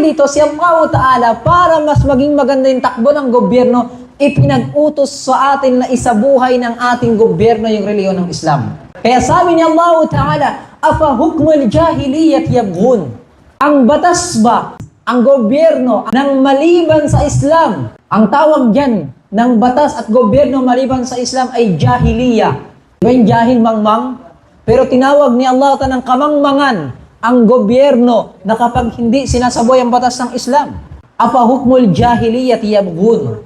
Dito, si Allah Ta'ala, para mas maging maganda yung takbo ng gobyerno, ipinag-utos sa atin na isabuhay ng ating gobyerno yung reliyon ng Islam. Kaya sabi ni Allah Ta'ala, Afa hukmul jahiliyat yabghun. Ang batas ba, ang gobyerno ng maliban sa Islam, ang tawag dyan ng batas at gobyerno maliban sa Islam ay jahiliya. Yung jahil mangmang, pero tinawag ni Allah ta ng kamangmangan ang gobyerno na kapag hindi sinasaboy ang batas ng Islam. Afa hukmul jahiliyat yabghun.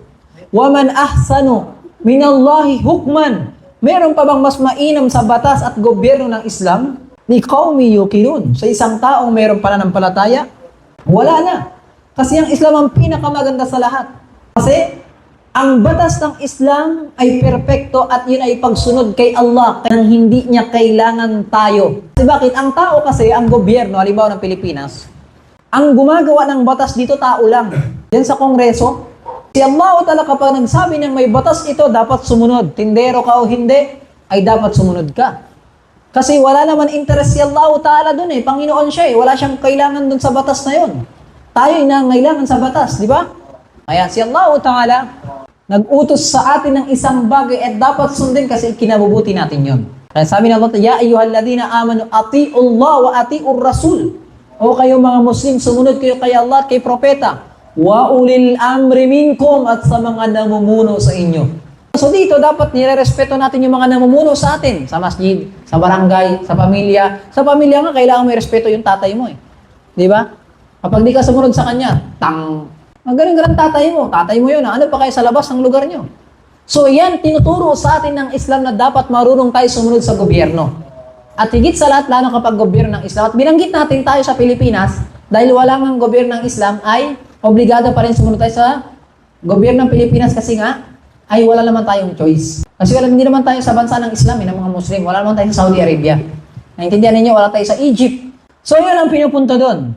Wa man ahsanu minallahi hukman. Meron pa bang mas mainam sa batas at gobyerno ng Islam? Ni qaumi yuqinun. Sa isang taong meron pananampalataya? Wala na. Kasi ang Islam ang pinakamaganda sa lahat. Kasi ang batas ng Islam ay perpekto at yun ay pagsunod kay Allah kaya hindi niya kailangan tayo. Kasi bakit? Ang tao kasi, ang gobyerno, halimbawa ng Pilipinas, ang gumagawa ng batas dito tao lang. Yan sa Kongreso, si Allah talaga kapag nagsabi ng may batas ito, dapat sumunod. Tindero ka o hindi, ay dapat sumunod ka. Kasi wala naman interest si Allah Ta'ala dun eh. Panginoon siya eh. Wala siyang kailangan dun sa batas na yun. Tayo ay nangailangan sa batas, di ba? Kaya si Allah Ta'ala, nag-utos sa atin ng isang bagay at dapat sundin kasi kinabubuti natin yon. Kaya sabi ng Allah, Ya ayyuhalladhina amanu ati'ullah wa ati'ur rasul. O kayo mga Muslim, sumunod kayo kay Allah at kay Propeta. Wa ulil amri minkum at sa mga namumuno sa inyo. So dito, dapat nire-respeto natin yung mga namumuno sa atin. Sa masjid, sa barangay, sa pamilya. Sa pamilya nga, kailangan may respeto yung tatay mo eh. Di ba? Kapag di ka sumunod sa kanya, tang, ang ganun-ganun tatay mo. Tatay mo yun. ah. Ano pa kayo sa labas ng lugar nyo? So yan, tinuturo sa atin ng Islam na dapat marunong tayo sumunod sa gobyerno. At higit sa lahat, lalo kapag gobyerno ng Islam. At binanggit natin tayo sa Pilipinas, dahil wala ng gobyerno ng Islam, ay obligado pa rin sumunod tayo sa gobyerno ng Pilipinas kasi nga, ay wala naman tayong choice. Kasi wala, hindi naman tayo sa bansa ng Islam, eh, ng mga Muslim. Wala naman tayo sa Saudi Arabia. Naintindihan ninyo, wala tayo sa Egypt. So yun ang pinupunto doon.